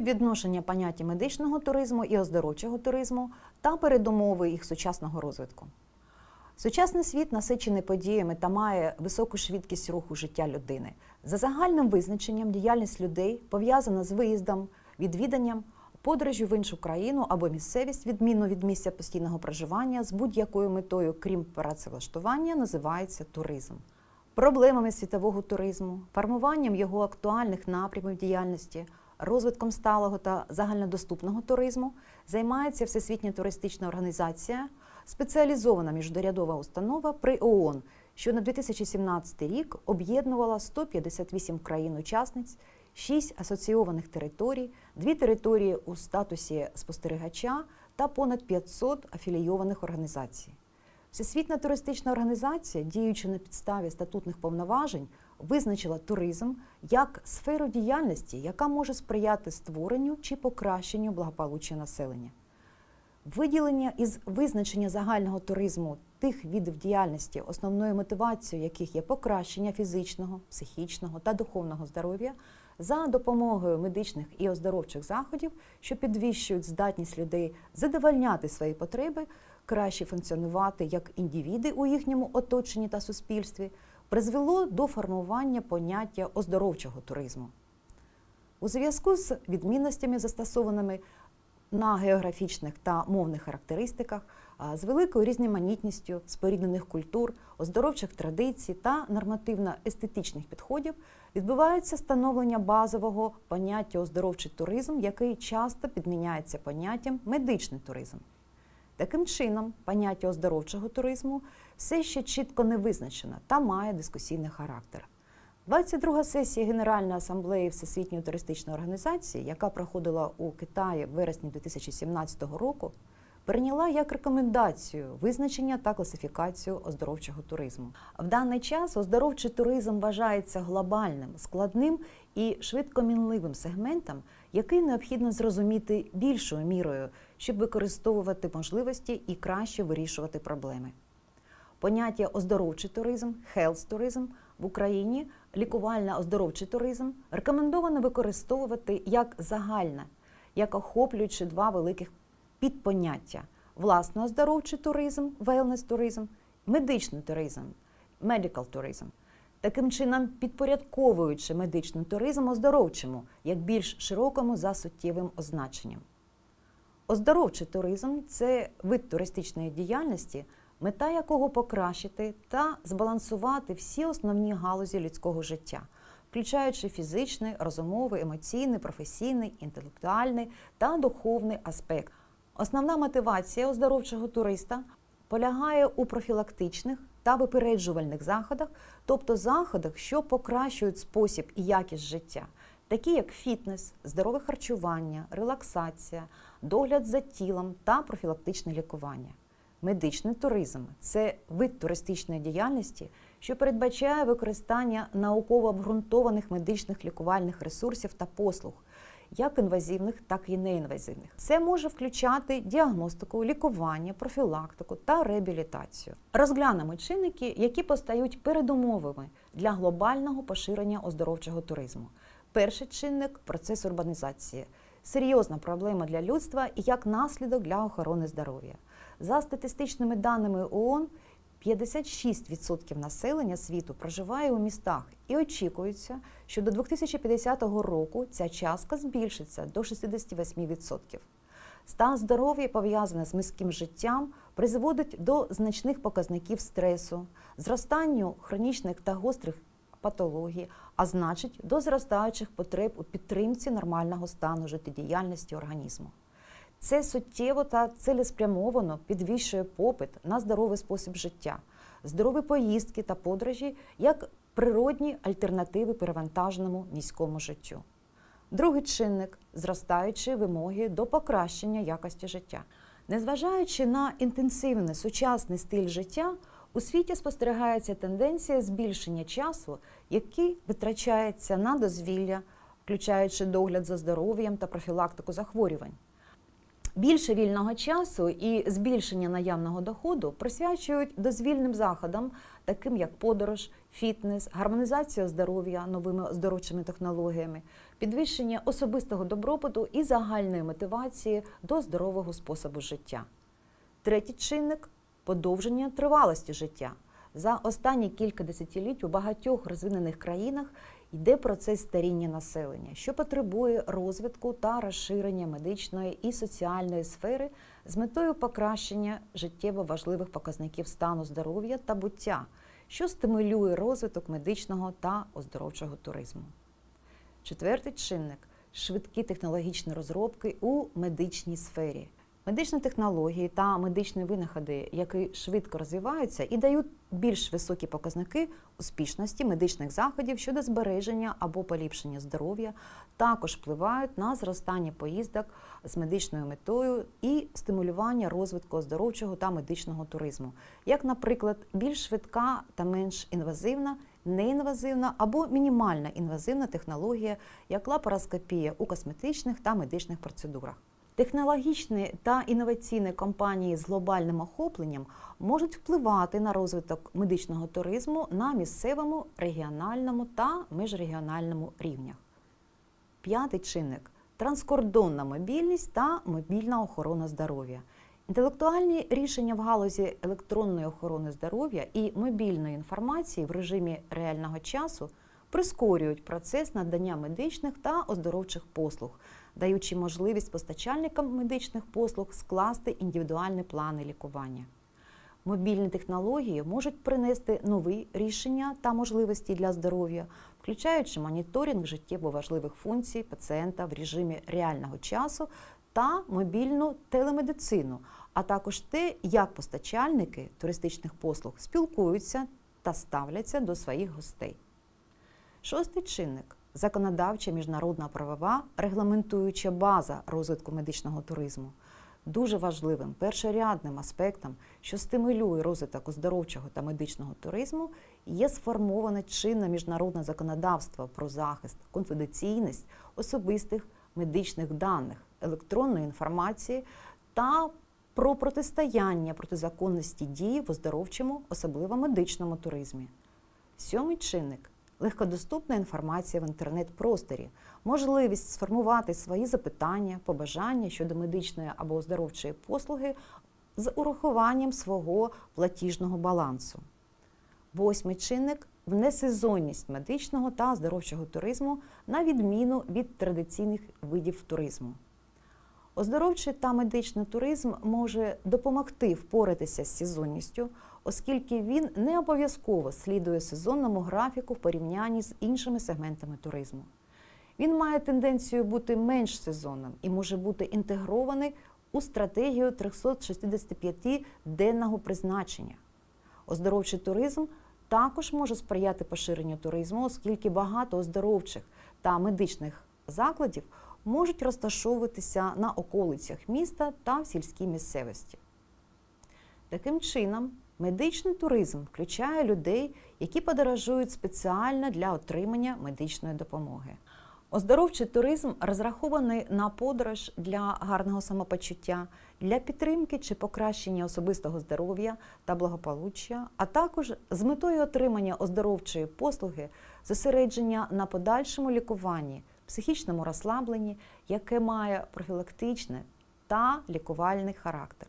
співвідношення поняття медичного туризму і оздоровчого туризму та передумови їх сучасного розвитку. Сучасний світ насичений подіями та має високу швидкість руху життя людини. За загальним визначенням, діяльність людей пов'язана з виїздом, відвіданням, подорожю в іншу країну або місцевість, відмінну від місця постійного проживання з будь-якою метою, крім працевлаштування, називається туризм. Проблемами світового туризму, формуванням його актуальних напрямів діяльності, розвитком сталого та загальнодоступного туризму займається Всесвітня туристична організація, спеціалізована міждурядова установа при ООН, що на 2017 рік об'єднувала 158 країн-учасниць, 6 асоційованих територій, 2 території у статусі спостерігача та понад 500 афілійованих організацій. Всесвітня туристична організація, діючи на підставі статутних повноважень, визначила туризм як сферу діяльності, яка може сприяти створенню чи покращенню благополуччя населення. Виділення із визначення загального туризму тих видів діяльності, основною мотивацією яких є покращення фізичного, психічного та духовного здоров'я за допомогою медичних і оздоровчих заходів, що підвищують здатність людей задовольняти свої потреби, краще функціонувати як індивіди у їхньому оточенні та суспільстві, призвело до формування поняття оздоровчого туризму. У зв'язку з відмінностями, застосованими на географічних та мовних характеристиках, з великою різноманітністю споріднених культур, оздоровчих традицій та нормативно-естетичних підходів відбувається становлення базового поняття оздоровчий туризм, який часто підміняється поняттям медичний туризм. Таким чином, поняття оздоровчого туризму все ще чітко не визначено та має дискусійний характер. 22 сесія Генеральної асамблеї Всесвітньої туристичної організації, яка проходила у Китаї в вересні 2017 року, прийняла як рекомендацію визначення та класифікацію оздоровчого туризму. В даний час оздоровчий туризм вважається глобальним, складним і швидкомінливим сегментом, який необхідно зрозуміти більшою мірою, щоб використовувати можливості і краще вирішувати проблеми. Поняття оздоровчий туризм, health туризм в Україні, лікувально-оздоровчий туризм рекомендовано використовувати як загальне, як охоплюючи два великих підпоняття: власно оздоровчий туризм, wellness туризм, медичний туризм, medical туризм. Таким чином, підпорядковуючи медичний туризм оздоровчому як більш широкому за суттєвим означенням. Оздоровчий туризм це вид туристичної діяльності, мета якого покращити та збалансувати всі основні галузі людського життя, включаючи фізичний, розумовий, емоційний, професійний, інтелектуальний та духовний аспект. Основна мотивація оздоровчого туриста полягає у профілактичних та випереджувальних заходах, тобто заходах, що покращують спосіб і якість життя, такі як фітнес, здорове харчування, релаксація, догляд за тілом та профілактичне лікування. Медичний туризм це вид туристичної діяльності, що передбачає використання науково обґрунтованих медичних лікувальних ресурсів та послуг, як інвазивних, так і неінвазивних. Це може включати діагностику, лікування, профілактику та реабілітацію. Розглянемо чинники, які постають передумовами для глобального поширення оздоровчого туризму. Перший чинник процес урбанізації. Серйозна проблема для людства і як наслідок для охорони здоров'я. За статистичними даними ООН, 56% населення світу проживає у містах і очікується, що до 2050 року ця частка збільшиться до 68%. Стан здоров'я, пов'язаний з міським життям, призводить до значних показників стресу, зростанню хронічних та гострих патологій, а значить до зростаючих потреб у підтримці нормального стану життєдіяльності організму. Це суттєво та цілеспрямовано підвищує попит на здоровий спосіб життя, здорові поїздки та подорожі як природні альтернативи перевантаженому міському життю. Другий чинник зростаючі вимоги до покращення якості життя. Незважаючи на інтенсивний сучасний стиль життя, у світі спостерігається тенденція збільшення часу, який витрачається на дозвілля, включаючи догляд за здоров'ям та профілактику захворювань. Більше вільного часу і збільшення наявного доходу присвячують дозвільним заходам, таким як подорож, фітнес, гармонізація здоров'я новими оздоровчими технологіями, підвищення особистого добробуту і загальної мотивації до здорового способу життя. Третій чинник подовження тривалості життя. За останні кілька десятиліть у багатьох розвинених країнах йде процес старіння населення, що потребує розвитку та розширення медичної і соціальної сфери з метою покращення життєво важливих показників стану здоров'я та буття, що стимулює розвиток медичного та оздоровчого туризму. Четвертий чинник швидкі технологічні розробки у медичній сфері. Медичні технології та медичні винаходи, які швидко розвиваються і дають більш високі показники успішності медичних заходів щодо збереження або поліпшення здоров'я, також впливають на зростання поїздок з медичною метою і стимулювання розвитку оздоровчого та медичного туризму, як, наприклад, більш швидка та менш інвазивна, неінвазивна або мінімальна інвазивна технологія, як лапароскопія у косметичних та медичних процедурах. Технологічні та інноваційні компанії з глобальним охопленням можуть впливати на розвиток медичного туризму на місцевому, регіональному та міжрегіональному рівнях. П'ятий чинник транскордонна мобільність та мобільна охорона здоров'я. Інтелектуальні рішення в галузі електронної охорони здоров'я і мобільної інформації в режимі реального часу прискорюють процес надання медичних та оздоровчих послуг, даючи можливість постачальникам медичних послуг скласти індивідуальні плани лікування. Мобільні технології можуть принести нові рішення та можливості для здоров'я, включаючи моніторинг життєво важливих функцій пацієнта в режимі реального часу та мобільну телемедицину, а також те, як постачальники туристичних послуг спілкуються та ставляться до своїх гостей. Шостий чинник законодавча міжнародна правова регламентуюча база розвитку медичного туризму. Дуже важливим першорядним аспектом, що стимулює розвиток оздоровчого та медичного туризму, є сформоване чинне міжнародне законодавство про захист, конфіденційність особистих медичних даних, електронної інформації та про протистояння протизаконності дії в оздоровчому, особливо медичному туризмі. Сьомий чинник легкодоступна інформація в інтернет-просторі, можливість сформувати свої запитання, побажання щодо медичної або оздоровчої послуги з урахуванням свого платіжного балансу. Восьмий чинник внесезонність медичного та оздоровчого туризму на відміну від традиційних видів туризму. Оздоровчий та медичний туризм може допомогти впоратися з сезонністю, оскільки він не обов'язково слідує сезонному графіку в порівнянні з іншими сегментами туризму. Він має тенденцію бути менш сезонним і може бути інтегрований у стратегію 365-денного призначення. Оздоровчий туризм також може сприяти поширенню туризму, оскільки багато оздоровчих та медичних закладів можуть розташовуватися на околицях міста та в сільській місцевості. Таким чином, медичний туризм включає людей, які подорожують спеціально для отримання медичної допомоги. Оздоровчий туризм розрахований на подорож для гарного самопочуття, для підтримки чи покращення особистого здоров'я та благополуччя, а також з метою отримання оздоровчої послуги, зосередження на подальшому лікуванні, психічному розслабленні, яке має профілактичний та лікувальний характер.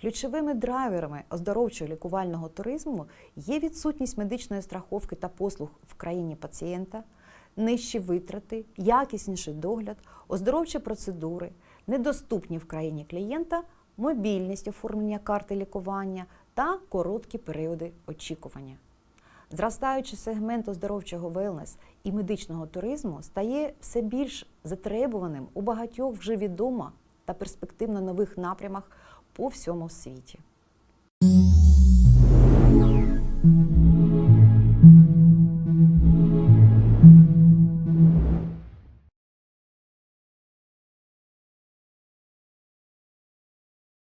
Ключовими драйверами оздоровчого лікувального туризму є відсутність медичної страховки та послуг в країні пацієнта, нижчі витрати, якісніший догляд, оздоровчі процедури, недоступні в країні клієнта, мобільність оформлення карти лікування та короткі періоди очікування. Зростаючий сегмент оздоровчого велнес і медичного туризму стає все більш затребуваним у багатьох вже відомо та перспективно нових напрямах по всьому світі.